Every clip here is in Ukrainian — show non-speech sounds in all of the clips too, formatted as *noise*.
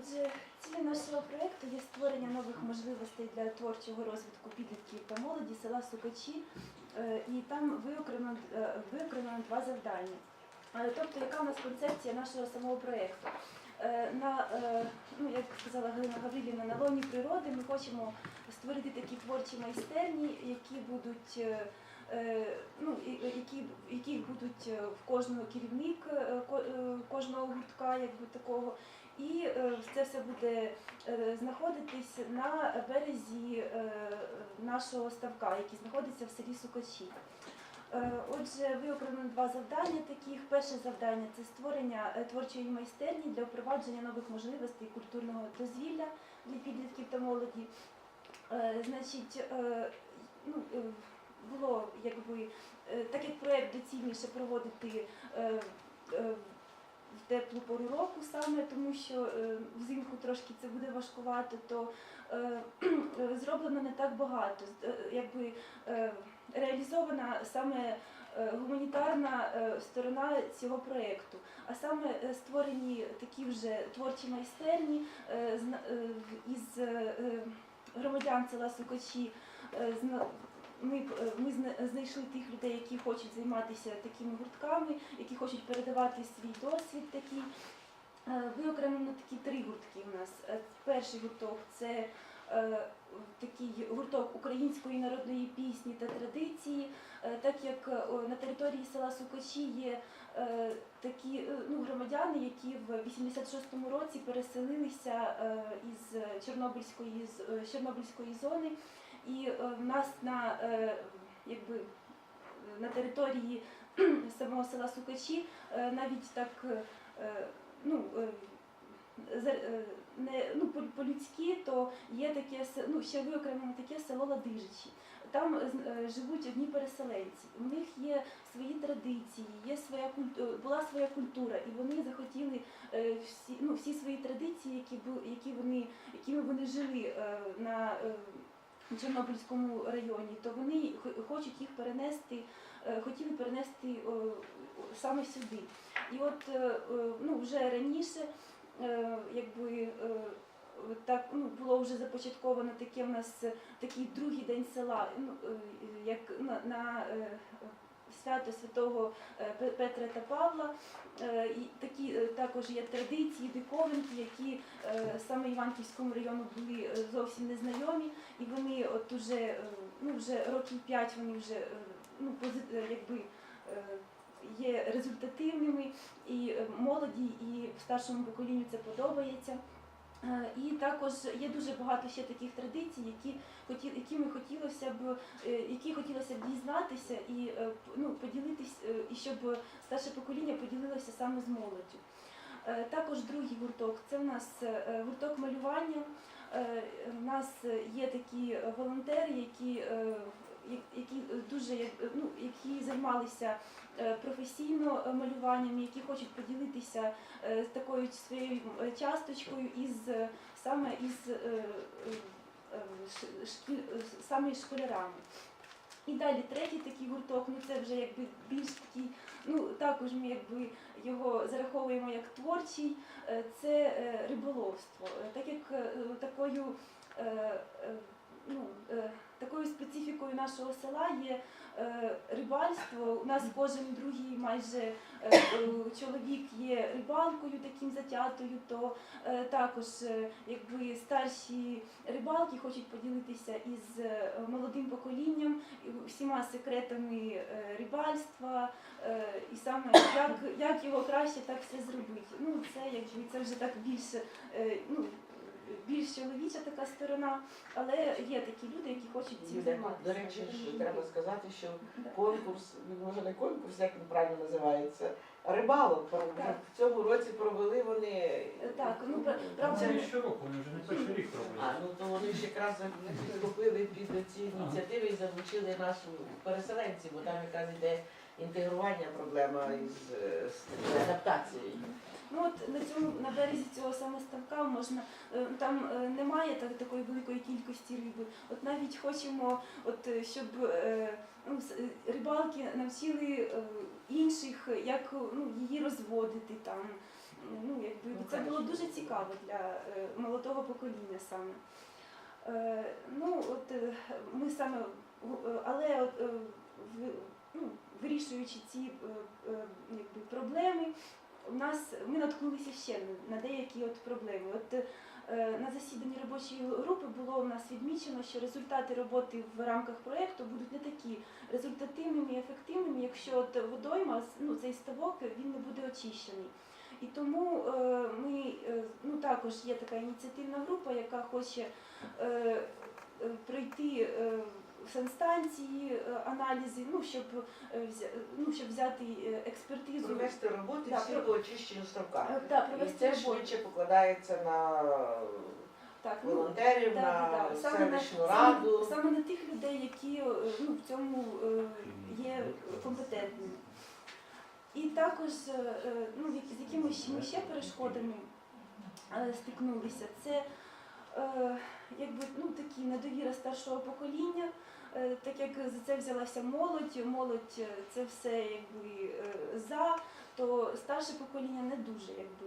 Отже, цілі нашого проєкту є створення нових можливостей для творчого розвитку підлітків та молоді села Сукачі, Е, і там виокремлено, е, виокремлено два завдання. Е, Тобто, яка у нас концепція нашого самого проєкту? На, ну, як сказала Галина Гаврилівна, на лоні природи ми хочемо створити такі творчі майстерні, які будуть ну, які, в будуть в кожного керівник ко- кожного гуртка, якби такого. І е, це все буде е, знаходитись на березі е, нашого ставка, який знаходиться в селі Сукачі. Отже, виокремлено два завдання таких. Перше завдання це створення творчої майстерні для впровадження нових можливостей культурного дозвілля для підлітків та молоді. Значить, ну, було якби так як проєкт доцільніше проводити е, в теплу пору року саме, тому що е, взимку трошки це буде важкувато, то е, *clears throat* зроблено не так багато. Е, Якби реалізована саме гуманітарна сторона цього проєкту, а саме створені такі вже творчі майстерні із громадян села Сукачі. Ми, е, ми знайшли тих людей, які хочуть займатися такими гуртками, які хочуть передавати свій досвід такий. Е, Виокремлено такі три гуртки у нас. Е, Перший гурток це такий гурток української народної пісні та традиції, так як на території села Сукачі є такі ну, громадяни, які в 86-му році переселилися із Чорнобильської, з Чорнобильської зони, і е, в нас на, е, якби, на території *clears throat* самого села Сукачі е, навіть так ну, не, ну, по- по-людськи, то є таке ну, ще виокремлено таке село Ладижичі. Там живуть одні переселенці. У них є свої традиції, є своя була своя культура, і вони захотіли всі, ну, всі свої традиції, які, які вони, якими вони жили на Чорнобильському районі, то вони хо- хочуть їх перенести, е, хотіли перенести е, саме сюди. І от е, ну, вже раніше, якби так ну, було вже започатковано таке в нас такий другий день села, ну, як на, на свято святого е, Петра та Павла. Е, такі е, також є традиції, диковинки, які саме Іванківському району були зовсім незнайомі, і вони от уже, ну, вже років п'ять вони вже ну, якби. Є результативними і молоді, і в старшому поколінню це подобається. Е, І також є дуже багато ще таких традицій, які хоті, якими хотілося б, е, які хотілося б дізнатися і е, ну, поділитись, і щоб старше покоління поділилося саме з молоддю. Також другий гурток це в нас гурток малювання. У нас є такі волонтери, які, які дуже ну, які займалися е, професійно е, малюванням, які хочуть поділитися е, з такою своєю е, часточкою із е, саме із е, е, е, шкіль- е, саме школярами. І далі третій такий гурток, ну це вже якби більш такий, ну також ми якби його зараховуємо як творчий, е, це е, риболовство. Е, Так як е, такою, е, е, ну, е, такою специфікою нашого села є е, рибальство. У нас кожен другий майже е, чоловік є рибалкою таким затятою, то е, також якби старші рибалки хочуть поділитися із молодим поколінням всіма секретами рибальства, і саме як, як його краще так все зробити. Ну це якби це вже так більше ну. Більш чоловіча така сторона, але є такі люди, які хочуть цим займатися. До речі, ж треба сказати, що конкурс, ну, може не конкурс, як він правильно називається, рибалок Так. в цьому році провели вони. Так, ну, пра- правда, Це щороку, вони вже не перший рік А, роблять. ну то вони ж якраз підхопили під ці ініціативи і залучили нашу переселенців, бо там якраз йде інтегрування проблема із е, з адаптацією. Ну от на цьому на березі цього саме ставка можна е, там е, немає так, такої великої кількості риби. От навіть хочемо, от е, щоб е, ну, с- е, рибалки навчили е, інших, як ну, її розводити там. ну, якби, Ну, це було конечно. дуже цікаво для е, молодого покоління саме. Е, ну, от е, ми саме, е, але от, е, в- ну, вирішуючи ці е, е, якби, проблеми, у нас ми наткнулися ще на- деякі от проблеми. От е, на засіданні робочої групи було у нас відмічено, що результати роботи в рамках проєкту будуть не такі результативними і ефективними, якщо от водойма, ну, цей ставок він не буде очищений. І тому ми ну також є така ініціативна група, яка хоче пройти санстанції, е, аналізи, ну щоб е, ну, щоб взяти е, експертизу. Провести роботи Да, всі про- по очищенню ставка. Да, І це швидше покладається на Так, ну, волонтерів, да, на да, да. Саме на- раду. Саме, саме на тих людей, які ну, в цьому є компетентними. І також, ну, з якими ми ще перешкодами стикнулися, це якби, ну, такі недовіра старшого покоління, е, так як за це взялася молодь, молодь е, це все якби е, за, то старше покоління не дуже якби.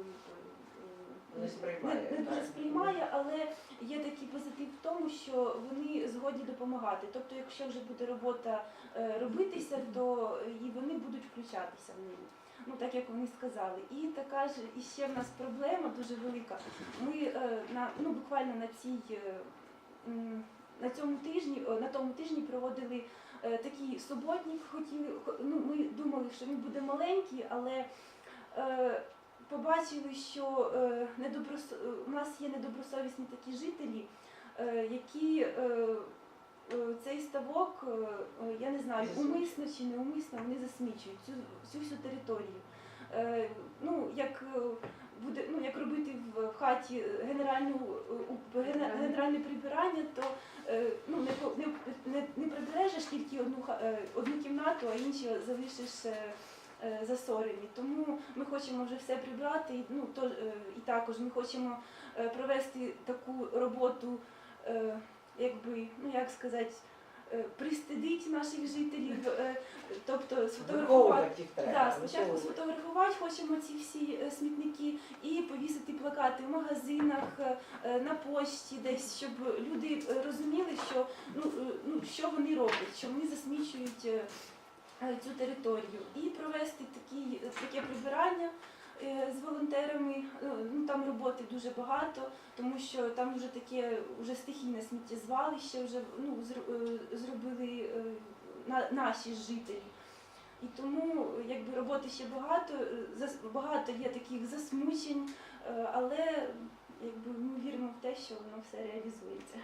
Не сприймає, не, не дуже сприймає, але є такий позитив в тому, що вони згодні допомагати. Тобто, якщо вже буде робота е, робитися, то і вони будуть включатися в неї. Ну так як вони сказали. І така ж і ще в нас проблема дуже велика. Ми е, на ну буквально на цій е, на цьому тижні, на тому тижні проводили е, такий суботник. Хотіли ну ми думали, що він буде маленький, але е, побачили, що е, недоброс... е, у нас є недобросовісні такі жителі, е, які цей ставок, я не знаю, умисно чи неумисно вони засмічують цю всю всю територію. Ну, як буде, ну, як робити в хаті генеральну генеральне прибирання, то ну, не, не, не, ж тільки одну, одну кімнату, а інші залишиш засорені. Тому ми хочемо вже все прибрати. І, Ну, то, е, і також ми хочемо е, провести таку роботу, е, якби, ну як сказати, е, пристидить наших жителів, е, тобто сфотографувати. Да, спочатку сфотографувати хочемо ці всі е, смітники і повісити плакати в магазинах, е, е, на пошті, десь, щоб люди е, розуміли, що ну, е, ну що вони роблять, що вони засмічують е, е, цю територію. І провести такі, таке прибирання е, з волонтерами. Е, Ну там роботи дуже багато, тому що там вже таке вже стихійне сміттєзвалище вже ну, е, зробили е, наші жителі. І тому якби роботи ще багато, е, багато є таких засмучень, е, але якби ми віримо в те, що воно все реалізується.